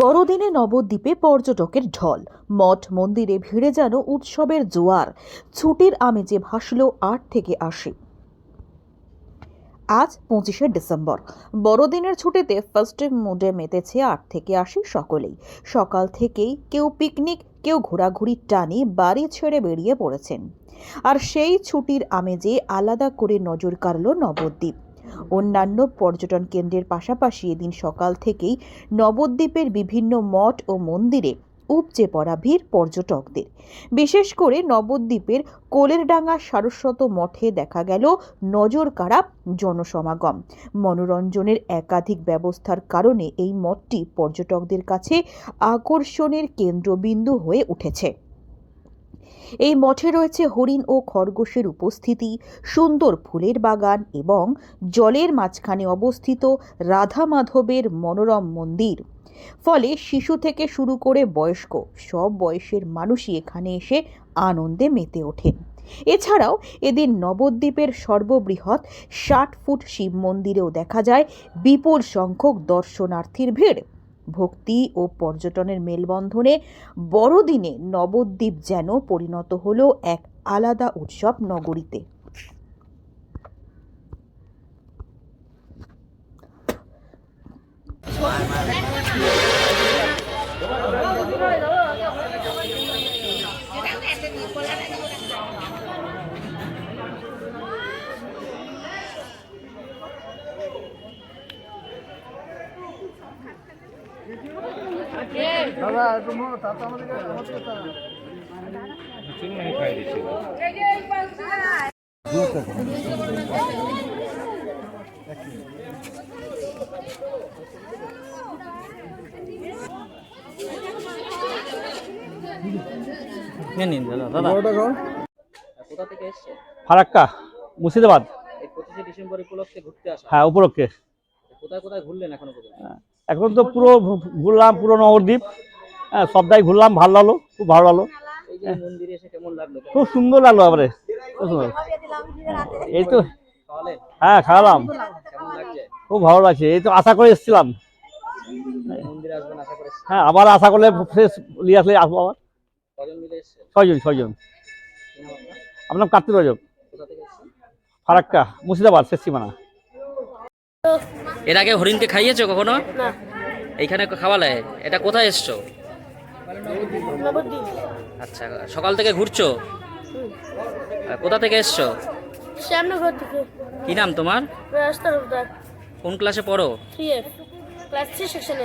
বড়দিনে নবদ্বীপে পর্যটকের ঢল। মঠ মন্দিরে ভিড়ে যেন উৎসবের জোয়ার। ছুটির আমেজে ভাসল আট থেকে আশি। আজ পঁচিশে ডিসেম্বর। বড়দিনের ছুটিতে ফার্স্ট মুডে মেতেছে আট থেকে আশি সকলেই। সকাল থেকেই কেউ পিকনিক কেউ ঘোরাঘুরির টানে বাড়ি ছেড়ে বেরিয়ে পড়েছেন। আর সেই ছুটির আমেজে আলাদা করে নজর কাড়ল নবদ্বীপ। অন্যান্য পর্যটন কেন্দ্রের পাশাপাশি এদিন সকাল থেকেই নবদ্বীপের বিভিন্ন মঠ ও মন্দিরে উপচে পড়া ভিড় পর্যটকদের। বিশেষ করে নবদ্বীপের কোলেরডাঙ্গা সারস্বত মঠে দেখা গেল নজর কাড়া জনসমাগম। মনোরঞ্জনের একাধিক ব্যবস্থার কারণে এই মঠটি পর্যটকদের কাছে আকর্ষণের কেন্দ্রবিন্দু হয়ে উঠেছে। এই মঠে রয়েছে হরিণ ও খরগোশের উপস্থিতি, সুন্দর ফুলের বাগান এবং জলের মাঝখানে অবস্থিত রাধা মাধবের মনোরম মন্দির। ফলে শিশু থেকে শুরু করে বয়স্ক সব বয়সের মানুষই এখানে এসে আনন্দে মেতে ওঠেন এছাড়াও এদিন নবদ্বীপের সর্ববৃহৎ ষাট ফুট শিব মন্দিরেও দেখা যায় বিপুল সংখ্যক দর্শনার্থীর ভিড়। ভক্তি ও পর্যটনের মেলবন্ধনে বড়দিনে নবদ্বীপ যেন পরিণত হলো এক আলাদা উৎসব নগরীতে। দাদা একটু তাতে আমাদেরকে নিন নিন দাদা দাদা। কোথা থেকে এসছে? ফারাক্কা মুর্শিদাবাদ। এই পঁচিশে ডিসেম্বর উপলক্ষে ঘুরতে আসা। হ্যাঁ উপলক্ষে। কোথায় কোথায় ঘুরলেন এখনও পর্যন্ত? এখন তো পুরো ঘুরলাম পুরো নবদ্বীপ। হ্যাঁ সবটাই ঘুরলাম ভালো লাগল খুব ভালো লাগল। এই যে মন্দিরে এসে কেমন লাগল? খুব সুন্দর লাগল আবার এই তো হ্যাঁ খাওয়ালাম। খুব ভালো লাগছে এই তো আশা করে এসেছিলাম। মন্দিরে আসবেন আশা করে হ্যাঁ আবার আশা করলে ফ্রেশ নিয়ে আসলে আসব আবার। ছয়জন ছয়জন। নাম আপনার? কার্তিক এসছে ফারাক্কা মুর্শিদাবাদ শেষ সীমানা। এর আগে হরিণকে খাইয়েছো কখনো? এইখানে খাওয়ালে? এটা কোথায় এসছো? আচ্ছা সকাল থেকে ঘুরছো? কোথা থেকে এসছো? শ্যামনগর থেকে। কি নাম তোমার? কোন ক্লাসে পড়ো? Class three section